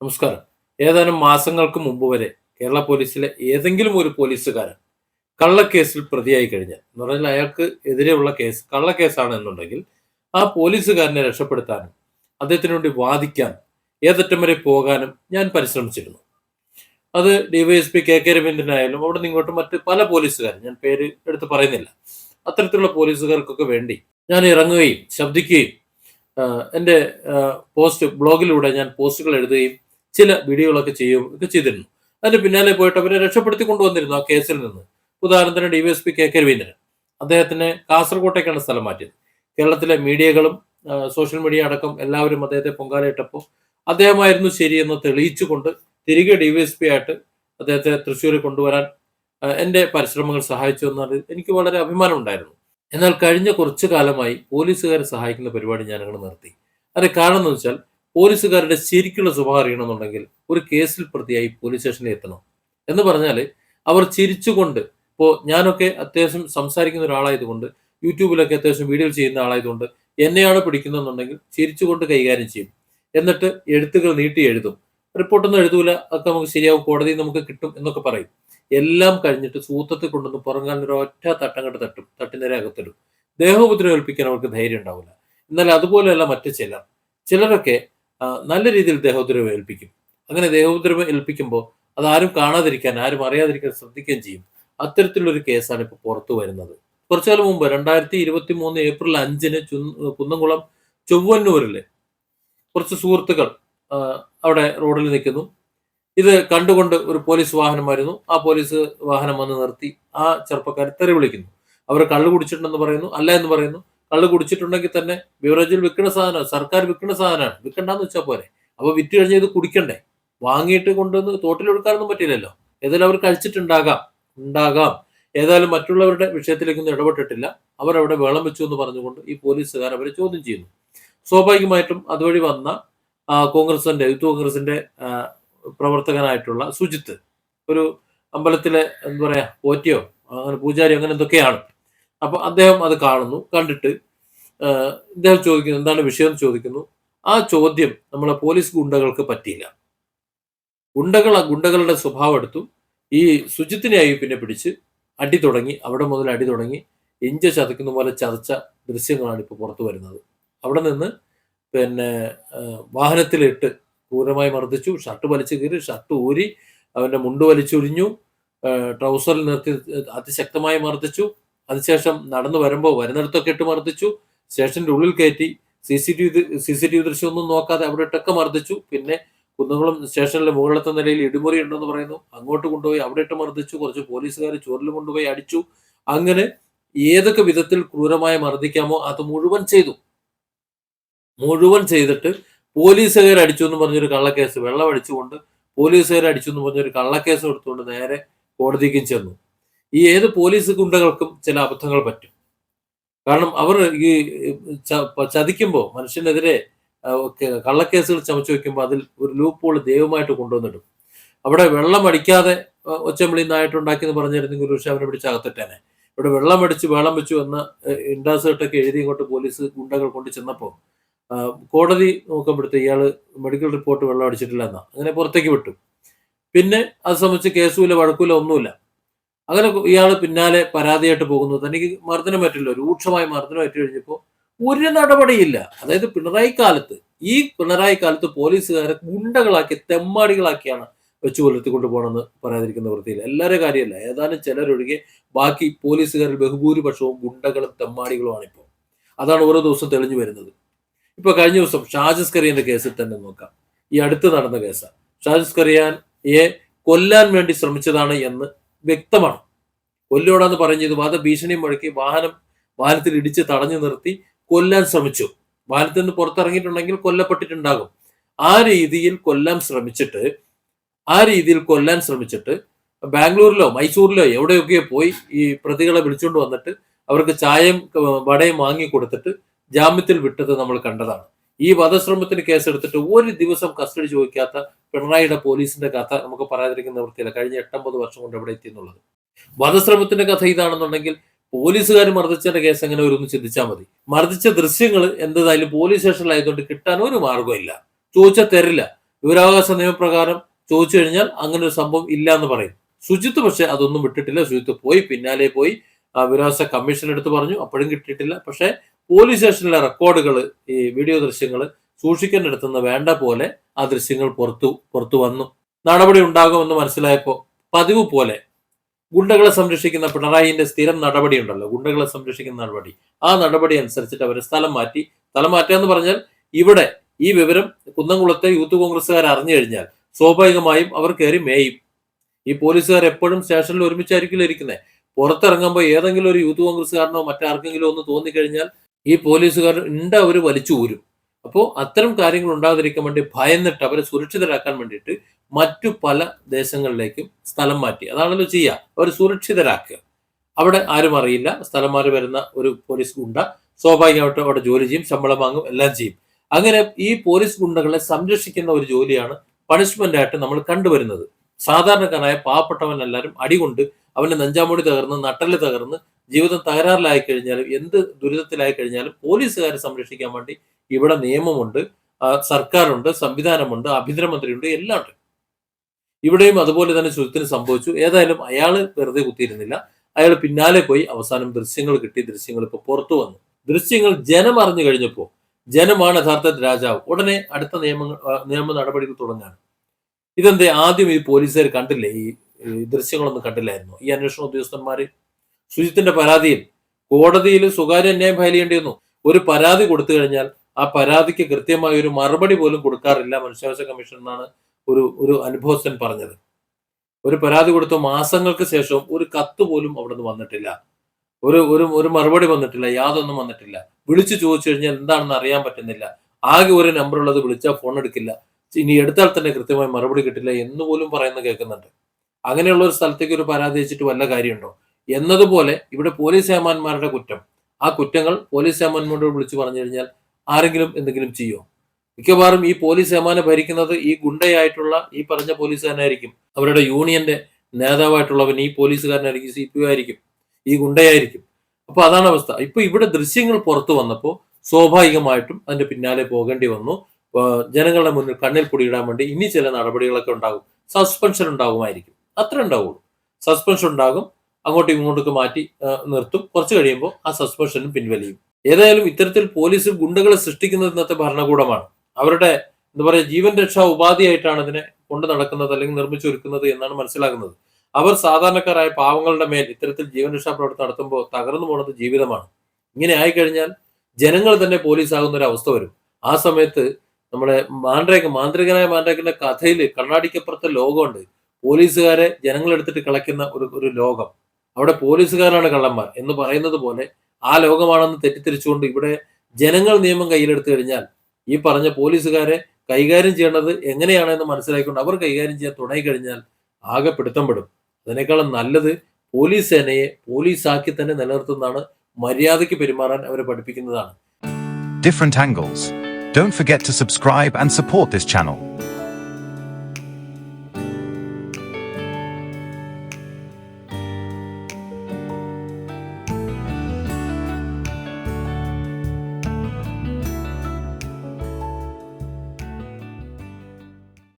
നമസ്കാരം. ഏതാനും മാസങ്ങൾക്ക് മുമ്പ് വരെ കേരള പോലീസിലെ ഏതെങ്കിലും ഒരു പോലീസുകാരൻ കള്ളക്കേസിൽ പ്രതിയായി കഴിഞ്ഞാൽ എന്ന് പറഞ്ഞാൽ അയാൾക്ക് എതിരെയുള്ള കേസ് കള്ളക്കേസാണ് എന്നുണ്ടെങ്കിൽ ആ പോലീസുകാരനെ രക്ഷപ്പെടുത്താനും അദ്ദേഹത്തിന് വേണ്ടി വാദിക്കാൻ ഏതറ്റം വരെ പോകാനും ഞാൻ പരിശ്രമിച്ചിരുന്നു. അത് ഡിവൈഎസ്പി കെ കെ രവീന്ദ്രനായാലും അവിടെ നിന്ന് ഇങ്ങോട്ട് മറ്റ് പല പോലീസുകാരും ഞാൻ പേര് എടുത്ത് പറയുന്നില്ല അത്തരത്തിലുള്ള പോലീസുകാർക്കൊക്കെ വേണ്ടി ഞാൻ ഇറങ്ങുകയും ശബ്ദിക്കുകയും എന്റെ പോസ്റ്റ് ബ്ലോഗിലൂടെ ഞാൻ പോസ്റ്റുകൾ എഴുതുകയും ചില വീഡിയോകളൊക്കെ ചെയ്യും ഒക്കെ ചെയ്തിരുന്നു. അതിന് പിന്നാലെ പോയിട്ട് അവരെ രക്ഷപ്പെടുത്തി കൊണ്ടുവന്നിരുന്നു ആ കേസിൽ നിന്ന്. ഉദാഹരണത്തിന് D Y S P K K Raveendran. അദ്ദേഹത്തിന് കാസർകോട്ടേക്കാണ് സ്ഥലം മാറ്റിയത്. കേരളത്തിലെ മീഡിയകളും സോഷ്യൽ മീഡിയ അടക്കം എല്ലാവരും അദ്ദേഹത്തെ പൊങ്കാലയിട്ടപ്പോൾ അദ്ദേഹമായിരുന്നു ശരിയെന്ന് തെളിയിച്ചുകൊണ്ട് തിരികെ ഡി വൈ എസ് പി ആയിട്ട് അദ്ദേഹത്തെ തൃശ്ശൂരിൽ കൊണ്ടുവരാൻ എന്റെ പരിശ്രമങ്ങൾ സഹായിച്ചു എന്നാൽ എനിക്ക് വളരെ അഭിമാനം ഉണ്ടായിരുന്നു. എന്നാൽ കഴിഞ്ഞ കുറച്ചു കാലമായി പോലീസുകാരെ സഹായിക്കുന്ന പരിപാടി ഞാൻ അങ്ങനെ നിർത്തി. അതിന് കാരണം എന്ന് വെച്ചാൽ പോലീസുകാരുടെ ശരിക്കുള്ള സ്വഭാവം അറിയണമെന്നുണ്ടെങ്കിൽ ഒരു കേസിൽ പ്രതിയായി പോലീസ് സ്റ്റേഷനിൽ എത്തണം. എന്ന് പറഞ്ഞാൽ അവർ ചിരിച്ചുകൊണ്ട് ഇപ്പോൾ ഞാനൊക്കെ അത്യാവശ്യം സംസാരിക്കുന്ന ഒരാളായതുകൊണ്ട് യൂട്യൂബിലൊക്കെ അത്യാവശ്യം വീഡിയോ ചെയ്യുന്ന ആളായതുകൊണ്ട് എന്നെയാണ് പിടിക്കുന്നതെന്നുണ്ടെങ്കിൽ ചിരിച്ചുകൊണ്ട് കൈകാര്യം ചെയ്യും. എന്നിട്ട് എഴുത്തുകൾ നീട്ടി എഴുതും. റിപ്പോർട്ടൊന്നും എഴുതൂല. അതൊക്കെ നമുക്ക് ശരിയാവും. കോടതി നമുക്ക് കിട്ടും എന്നൊക്കെ പറയും. എല്ലാം കഴിഞ്ഞിട്ട് സൂത്രത്തിൽ കൊണ്ടുവന്ന് പുറങ്ങാൻ ഒരു ഒറ്റ തട്ടം കണ്ട് തട്ടും. തട്ടിനേരെ അകത്തിടും. ദേഹോപദ്രവം ഏൽപ്പിക്കാൻ അവർക്ക് ധൈര്യം ഉണ്ടാവില്ല. എന്നാൽ അതുപോലെയല്ല മറ്റു ചിലർ. ചിലരൊക്കെ നല്ല രീതിയിൽ ദേഹോദ്രവം ഏൽപ്പിക്കും. അങ്ങനെ ദേഹോദ്രവം ഏൽപ്പിക്കുമ്പോൾ അത് ആരും കാണാതിരിക്കാൻ ആരും അറിയാതിരിക്കാൻ ശ്രദ്ധിക്കുകയും ചെയ്യും. അത്തരത്തിലുള്ളൊരു കേസാണ് ഇപ്പോൾ പുറത്തു വരുന്നത്. കുറച്ചു കാലം മുമ്പ് രണ്ടായിരത്തി ഇരുപത്തി മൂന്ന് ഏപ്രിൽ അഞ്ചിന് കുന്നംകുളം ചൊവ്വന്നൂരിൽ കുറച്ച് സുഹൃത്തുക്കൾ അവിടെ റോഡിൽ നിൽക്കുന്നു. ഇത് കണ്ടുകൊണ്ട് ഒരു പോലീസ് വാഹനം വരുന്നു. ആ പോലീസ് വാഹനം വന്ന് നിർത്തി ആ ചെറുപ്പക്കാരെ തെറി വിളിക്കുന്നു. അവർ കള്ളു കുടിച്ചിട്ടുണ്ടെന്ന് പറയുന്നു അല്ല എന്ന് പറയുന്നു. കള്ളു കുടിച്ചിട്ടുണ്ടെങ്കിൽ തന്നെ ബിവറേജിൽ വിൽക്കുന്ന സാധനം സർക്കാർ വിൽക്കുന്ന സാധനമാണ്. വിൽക്കണ്ടെന്ന് വെച്ചാൽ പോരെ. അപ്പൊ വിറ്റ് കഴിഞ്ഞാൽ ഇത് കുടിക്കണ്ടേ? വാങ്ങിയിട്ട് കൊണ്ടുവന്ന് തോട്ടിലൊടുക്കാനൊന്നും പറ്റില്ലല്ലോ. ഏതായാലും അവർ കഴിച്ചിട്ടുണ്ടാകാം. ഉണ്ടാകാം. ഏതായാലും മറ്റുള്ളവരുടെ വിഷയത്തിലേക്കൊന്നും ഇടപെട്ടിട്ടില്ല. അവരവിടെ വെള്ളം വെച്ചു എന്ന് പറഞ്ഞുകൊണ്ട് ഈ പോലീസുകാർ അവരെ ചോദ്യം ചെയ്യുന്നു. സ്വാഭാവികമായിട്ടും അതുവഴി വന്ന കോൺഗ്രസിന്റെ യൂത്ത് കോൺഗ്രസിന്റെ പ്രവർത്തകനായിട്ടുള്ള സുജിത്ത്. ഒരു അമ്പലത്തിലെ എന്താ പറയാ പോറ്റിയോ അങ്ങനെ പൂജാരി അങ്ങനെ എന്തൊക്കെയാണ് അപ്പൊ അദ്ദേഹം അത് കാണുന്നു കണ്ടിട്ട് ഇദ്ദേഹം ചോദിക്കുന്നു എന്താണ് വിഷയം എന്ന് ചോദിക്കുന്നു. ആ ചോദ്യം നമ്മളെ പോലീസ് ഗുണ്ടകൾക്ക് പറ്റിയില്ല. ഗുണ്ടകൾ ആ ഗുണ്ടകളുടെ സ്വഭാവം എടുത്തു ഈ സുജിത്തിനെ പിന്നെ പിടിച്ച് അടി തുടങ്ങി അവിടെ മുതൽ അടി തുടങ്ങി ഇഞ്ച ചതക്കുന്ന പോലെ ചതച്ച ദൃശ്യങ്ങളാണ് ഇപ്പോൾ പുറത്തു വരുന്നത്. അവിടെ നിന്ന് പിന്നെ വാഹനത്തിലിട്ട് ക്രൂരമായി മർദ്ദിച്ചു ഷർട്ട് വലിച്ചു കീറി ഷർട്ട് ഊരി അവന്റെ മുണ്ട് വലിച്ചൊരിഞ്ഞു ട്രൗസറിൽ നിർത്തി അതിശക്തമായി മർദ്ദിച്ചു. അതിനുശേഷം നടന്നു വരുമ്പോൾ വരുന്നിടത്തൊക്കെ ഇട്ട് മർദ്ദിച്ചു. സ്റ്റേഷന്റെ ഉള്ളിൽ കയറ്റി C C T V C C T V ദൃശ്യമൊന്നും നോക്കാതെ അവിടെ ഇട്ടൊക്കെ മർദ്ദിച്ചു. പിന്നെ കുന്നുകുളം സ്റ്റേഷനിലെ മുകളിലത്തെ നിലയിൽ ഇടിമുറി ഉണ്ടെന്ന് പറയുന്നു. അങ്ങോട്ട് കൊണ്ടുപോയി അവിടെ ഇട്ട് മർദ്ദിച്ചു. കുറച്ച് പോലീസുകാർ ചോറിൽ കൊണ്ടുപോയി അടിച്ചു. അങ്ങനെ ഏതൊക്കെ വിധത്തിൽ ക്രൂരമായി മർദ്ദിക്കാമോ അത് മുഴുവൻ ചെയ്തു. മുഴുവൻ ചെയ്തിട്ട് പോലീസുകാർ അടിച്ചു എന്ന് പറഞ്ഞൊരു കള്ളക്കേസ് വെള്ളം അടിച്ചുകൊണ്ട് പോലീസുകാർ അടിച്ചു എന്ന് പറഞ്ഞൊരു കള്ളക്കേസ് എടുത്തുകൊണ്ട് നേരെ കോടതിക്കും ചെന്നു. ഈ ഏത് പോലീസ് ഗുണ്ടകൾക്കും ചില അബദ്ധങ്ങൾ പറ്റും. കാരണം അവർ ഈ ചതിക്കുമ്പോൾ മനുഷ്യനെതിരെ കള്ളക്കേസുകൾ ചമച്ചു വെക്കുമ്പോൾ അതിൽ ഒരു ലൂപ്പ് ഹോൾ ദൈവമായിട്ട് കൊണ്ടുവന്നിടും. അവിടെ വെള്ളം അടിക്കാതെ ഒച്ചമ്പിളി നായിട്ടുണ്ടാക്കി എന്ന് പറഞ്ഞിരുന്നെങ്കിൽ ഒരു പക്ഷെ അവനെ പിടിച്ച് അകത്തിട്ടേനെ. ഇവിടെ വെള്ളം അടിച്ച് വെള്ളം വെച്ചു എന്ന ഇൻഡാസേർട്ടൊക്കെ എഴുതി ഇങ്ങോട്ട് പോലീസ് ഗുണ്ടകൾ കൊണ്ട് ചെന്നപ്പോൾ കോടതി നോക്കുമ്പോഴത്തെ ഇയാൾ മെഡിക്കൽ റിപ്പോർട്ട് വെള്ളം അടിച്ചിട്ടില്ല എന്നാ. അങ്ങനെ പുറത്തേക്ക് വിട്ടു. പിന്നെ അത് സംബന്ധിച്ച് കേസുമില്ല വഴക്കൂല ഒന്നുമില്ല. അങ്ങനെ ഇയാൾ പിന്നാലെ പരാതിയായിട്ട് പോകുന്നു. തനിക്ക് മർദ്ദനം പറ്റില്ല. രൂക്ഷമായ മർദ്ദനം പറ്റി കഴിഞ്ഞപ്പോൾ ഒരു നടപടിയില്ല. അതായത് പിണറായി കാലത്ത് ഈ പിണറായി കാലത്ത് പോലീസുകാരെ ഗുണ്ടകളാക്കി തെമ്മാടികളാക്കിയാണ് വെച്ച് പുലർത്തിക്കൊണ്ട് പോകണമെന്ന് പറയാതിരിക്കുന്ന വൃത്തിയില്ല. എല്ലാവരുടെ കാര്യമല്ല. ഏതാനും ചിലരൊഴികെ ബാക്കി പോലീസുകാരിൽ ബഹുഭൂരിപക്ഷവും ഗുണ്ടകളും തെമ്മാടികളുമാണ് ഇപ്പോൾ അതാണ് ഓരോ ദിവസവും തെളിഞ്ഞു വരുന്നത്. ഇപ്പൊ കഴിഞ്ഞ ദിവസം ഷാജിസ് കേസിൽ തന്നെ നോക്കാം. ഈ അടുത്ത് നടന്ന കേസാണ് ഷാജിസ് കറിയാനെ കൊല്ലാൻ വേണ്ടി ശ്രമിച്ചതാണ് എന്ന് വ്യക്തമാണ്. കൊല്ലോടാന്ന് പറഞ്ഞത് വധഭീഷണി മുഴക്കി വാഹനം വാഹനത്തിൽ ഇടിച്ച് തടഞ്ഞു നിർത്തി കൊല്ലാൻ ശ്രമിച്ചു. വാഹനത്തിൽ നിന്ന് പുറത്തിറങ്ങിയിട്ടുണ്ടെങ്കിൽ കൊല്ലപ്പെട്ടിട്ടുണ്ടാകും. ആ രീതിയിൽ കൊല്ലാൻ ശ്രമിച്ചിട്ട് ആ രീതിയിൽ കൊല്ലാൻ ശ്രമിച്ചിട്ട് ബാംഗ്ലൂരിലോ മൈസൂരിലോ എവിടെയൊക്കെയോ പോയി ഈ പ്രതികളെ വിളിച്ചുകൊണ്ട് വന്നിട്ട് അവർക്ക് ചായയും വടയും വാങ്ങി കൊടുത്തിട്ട് ജാമ്യത്തിൽ വിട്ടത് നമ്മൾ കണ്ടതാണ്. ഈ വധശ്രമത്തിന് കേസെടുത്തിട്ട് ഒരു ദിവസം കസ്റ്റഡി ചോദിക്കാത്ത പിണറായിയുടെ പോലീസിന്റെ കഥ നമുക്ക് പറയാതിരിക്കുന്ന വൃത്തിയില്ല കഴിഞ്ഞ എട്ടമ്പത് വർഷം കൊണ്ട് എവിടെ എത്തി എന്നുള്ളത് വധശ്രമത്തിന്റെ കഥ ഇതാണെന്നുണ്ടെങ്കിൽ പോലീസുകാർ മർദ്ദിച്ചതിന്റെ കേസ് എങ്ങനെ ഒരു ചിന്തിച്ചാൽ മതി. മർദ്ദിച്ച ദൃശ്യങ്ങൾ എന്തായാലും പോലീസ് സ്റ്റേഷനിലായതുകൊണ്ട് കിട്ടാൻ ഒരു മാർഗമില്ല ചോദിച്ചാൽ തരില്ല. വിവരാവകാശ നിയമപ്രകാരം ചോദിച്ചു കഴിഞ്ഞാൽ അങ്ങനെ ഒരു സംഭവം ഇല്ല എന്ന് പറയും. സുജിത്ത് പക്ഷെ അതൊന്നും വിട്ടിട്ടില്ല. സുജിത്ത് പോയി പിന്നാലെ പോയി വിവരാവകാശ കമ്മീഷൻ എടുത്ത് പറഞ്ഞു. അപ്പോഴും കിട്ടിയിട്ടില്ല. പക്ഷെ പോലീസ് സ്റ്റേഷനിലെ റെക്കോർഡുകൾ ഈ വീഡിയോ ദൃശ്യങ്ങൾ സൂക്ഷിക്കേണ്ടിടത്തുനിന്ന് വേണ്ട പോലെ ആ ദൃശ്യങ്ങൾ പുറത്തു പുറത്തു വന്നു. നടപടി ഉണ്ടാകുമെന്ന് മനസ്സിലായപ്പോൾ പതിവ് പോലെ ഗുണ്ടകളെ സംരക്ഷിക്കുന്ന പിണറായിന്റെ സ്ഥിരം നടപടി ഉണ്ടല്ലോ ഗുണ്ടകളെ സംരക്ഷിക്കുന്ന നടപടി. ആ നടപടി അനുസരിച്ചിട്ട് അവർ സ്ഥലം മാറ്റി സ്ഥലം മാറ്റുക എന്ന് പറഞ്ഞാൽ ഇവിടെ ഈ വിവരം കുന്നംകുളത്തെ യൂത്ത് കോൺഗ്രസ്സുകാർ അറിഞ്ഞു കഴിഞ്ഞാൽ സ്വാഭാവികമായും അവർ കയറി മേയും. ഈ പോലീസുകാർ എപ്പോഴും സ്റ്റേഷനിൽ ഒരുമിച്ചായിരിക്കില്ല ഇരിക്കുന്നത് പുറത്തിറങ്ങുമ്പോൾ ഏതെങ്കിലും ഒരു യൂത്ത് കോൺഗ്രസ്സുകാരനോ മറ്റാർക്കെങ്കിലും ഒന്ന് തോന്നിക്കഴിഞ്ഞാൽ ഈ പോലീസുകാർ ഉണ്ട് അവർ വലിച്ചു ഊരും. അപ്പോൾ അത്തരം കാര്യങ്ങൾ ഉണ്ടാകാതിരിക്കാൻ വേണ്ടി ഭയന്നിട്ട് അവരെ സുരക്ഷിതരാക്കാൻ വേണ്ടിയിട്ട് മറ്റു പല ദേശങ്ങളിലേക്കും സ്ഥലം മാറ്റി. അതാണല്ലോ ചെയ്യുക അവർ സുരക്ഷിതരാക്കുക. അവിടെ ആരും അറിയില്ല. സ്ഥലം മാറി വരുന്ന ഒരു പോലീസ് ഗുണ്ട സ്വാഭാവികമായിട്ടും അവിടെ ജോലി ചെയ്യും ശമ്പളം വാങ്ങും എല്ലാം ചെയ്യും. അങ്ങനെ ഈ പോലീസ് ഗുണ്ടകളെ സംരക്ഷിക്കുന്ന ഒരു ജോലിയാണ് പണിഷ്മെന്റ് ആയിട്ട് നമ്മൾ കണ്ടുവരുന്നത്. സാധാരണക്കാരായ പാവപ്പെട്ടവൻ എല്ലാവരും അടികൊണ്ട് അവന്റെ നെഞ്ചാമുടി തകർന്ന് നട്ടൽ തകർന്ന് ജീവിതം തകരാറിലായി കഴിഞ്ഞാലും എന്ത് ദുരിതത്തിലായി കഴിഞ്ഞാലും പോലീസുകാരെ സംരക്ഷിക്കാൻ വേണ്ടി ഇവിടെ നിയമമുണ്ട് സർക്കാരുണ്ട് സംവിധാനമുണ്ട് ആഭ്യന്തരമന്ത്രിയുണ്ട് എല്ലാം ഉണ്ട് ഇവിടെയും അതുപോലെ തന്നെ ശുചിത്തിന് സംഭവിച്ചു. ഏതായാലും അയാൾ വെറുതെ കുത്തിയിരുന്നില്ല. അയാൾ പിന്നാലെ പോയി അവസാനം ദൃശ്യങ്ങൾ കിട്ടി ദൃശ്യങ്ങൾ ഇപ്പൊ പുറത്തു വന്നു. ദൃശ്യങ്ങൾ ജനം അറിഞ്ഞു കഴിഞ്ഞപ്പോൾ ജനമാണ് യഥാർത്ഥ രാജാവ്. ഉടനെ അടുത്ത നിയമങ്ങൾ നിയമ നടപടികൾ തുടങ്ങാണ്. ഇതെന്തേ? ആദ്യം ഈ പോലീസുകാർ കണ്ടില്ലേ? ഈ ദൃശ്യങ്ങളൊന്നും കണ്ടില്ലായിരുന്നു? ഈ അന്വേഷണ ഉദ്യോഗസ്ഥന്മാര്? ശുചിത്തിന്റെ പരാതിയിൽ കോടതിയിൽ സ്വകാര്യ അന്യായം ഫയൽ ചെയ്യേണ്ടി വന്നു. ഒരു പരാതി കൊടുത്തു കഴിഞ്ഞാൽ ആ പരാതിക്ക് കൃത്യമായ ഒരു മറുപടി പോലും കൊടുക്കാറില്ല മനുഷ്യാവകാശ കമ്മീഷൻ എന്നാണ് ഒരു ഒരു അനുഭവസ്ഥൻ പറഞ്ഞത്. ഒരു പരാതി കൊടുത്ത മാസങ്ങൾക്ക് ശേഷവും ഒരു കത്ത് പോലും അവിടെ നിന്ന് വന്നിട്ടില്ല. ഒരു ഒരു ഒരു മറുപടി വന്നിട്ടില്ല യാതൊന്നും വന്നിട്ടില്ല. വിളിച്ചു ചോദിച്ചു കഴിഞ്ഞാൽ എന്താണെന്ന് അറിയാൻ പറ്റുന്നില്ല. ആകെ ഒരു നമ്പർ ഉള്ളത് വിളിച്ചാൽ ഫോൺ എടുക്കില്ല. ഇനി എടുത്താൽ തന്നെ കൃത്യമായി മറുപടി കിട്ടില്ല എന്ന് പോലും പറയുന്നത് കേൾക്കുന്നുണ്ട്. അങ്ങനെയുള്ള ഒരു സ്ഥലത്തേക്ക് ഒരു പരാതി വെച്ചിട്ട് വല്ല കാര്യമുണ്ടോ? എന്നതുപോലെ ഇവിടെ പോലീസ് ഏമാന്മാരുടെ കുറ്റം. ആ കുറ്റങ്ങൾ പോലീസ് ഏമാന്മാരോട് വിളിച്ചു പറഞ്ഞു കഴിഞ്ഞാൽ ആരെങ്കിലും എന്തെങ്കിലും ചെയ്യുമോ മിക്കവാറും ഈ പോലീസ് ഏമാനെ ഭരിക്കുന്നത് ഈ ഗുണ്ടയായിട്ടുള്ള ഈ പറഞ്ഞ പോലീസുകാരനായിരിക്കും അവരുടെ യൂണിയന്റെ നേതാവായിട്ടുള്ളവൻ ഈ പോലീസുകാരനായിരിക്കും സി പി ആയിരിക്കും ഈ ഗുണ്ടയായിരിക്കും. അപ്പൊ അതാണ് അവസ്ഥ. ഇപ്പൊ ഇവിടെ ദൃശ്യങ്ങൾ പുറത്തു വന്നപ്പോൾ സ്വാഭാവികമായിട്ടും അതിന്റെ പിന്നാലെ പോകേണ്ടി വന്നു. ജനങ്ങളുടെ മുന്നിൽ കണ്ണിൽ പൊടിയിടാൻ വേണ്ടി ഇനി ചില നടപടികളൊക്കെ ഉണ്ടാകും. സസ്പെൻഷൻ ഉണ്ടാകുമായിരിക്കും. അത്ര ഉണ്ടാവുള്ളൂ. സസ്പെൻഷൻ ഉണ്ടാകും. അങ്ങോട്ടും ഇങ്ങോട്ടൊക്കെ മാറ്റി നിർത്തും. കുറച്ച് കഴിയുമ്പോൾ ആ സസ്പെൻഷനും പിൻവലിയും. ഏതായാലും ഇത്തരത്തിൽ പോലീസ് ഗുണ്ടകളെ സൃഷ്ടിക്കുന്നത് ഇന്നത്തെ ഭരണകൂടമാണ്. അവരുടെ എന്താ പറയുക ജീവൻ രക്ഷാ ഉപാധിയായിട്ടാണ് ഇതിനെ കൊണ്ടു നടക്കുന്നത് അല്ലെങ്കിൽ നിർമ്മിച്ചൊരുക്കുന്നത് എന്നാണ് മനസ്സിലാകുന്നത്. അവർ സാധാരണക്കാരായ പാവങ്ങളുടെ മേൽ ഇത്തരത്തിൽ ജീവൻ രക്ഷാ പ്രവർത്തനം നടത്തുമ്പോൾ തകർന്നു പോകുന്നത് ജീവിതമാണ്. ഇങ്ങനെ ആയിക്കഴിഞ്ഞാൽ ജനങ്ങൾ തന്നെ പോലീസ് ആകുന്ന ഒരു അവസ്ഥ വരും. ആ സമയത്ത് നമ്മുടെ മാൻഡ്രേക്ക് മാന്ത്രികനായ മാന്ത്രേക്കിന്റെ കഥയിൽ കണ്ണാടിക്കപ്പുറത്തെ ലോകമുണ്ട്. പോലീസുകാരെ ജനങ്ങളെടുത്തിട്ട് കളയ്ക്കുന്ന ഒരു ഒരു ലോകം. അവിടെ പോലീസുകാരാണ് കള്ളന്മാർ എന്ന് പറയുന്നത് പോലെ ആ ലോകമാണെന്ന് തെറ്റിദ്ധരിച്ചുകൊണ്ട് ഇവിടെ ജനങ്ങൾ നിയമം കയ്യിലെടുത്തു കഴിഞ്ഞാൽ ഈ പറഞ്ഞ പോലീസുകാരെ കൈകാര്യം ചെയ്യേണ്ടത് എങ്ങനെയാണെന്ന് മനസ്സിലാക്കിക്കൊണ്ട് അവർ കൈകാര്യം ചെയ്യാൻ തുടങ്ങി കഴിഞ്ഞാൽ ആകെ പിടുത്തം പെടും അതിനേക്കാളും നല്ലത് പോലീസ് സേനയെ പോലീസാക്കി തന്നെ നിലനിർത്തുന്നതാണ് മര്യാദയ്ക്ക് പെരുമാറാൻ അവരെ പഠിപ്പിക്കുന്നതാണ് different angles. Don't forget to subscribe and support this channel.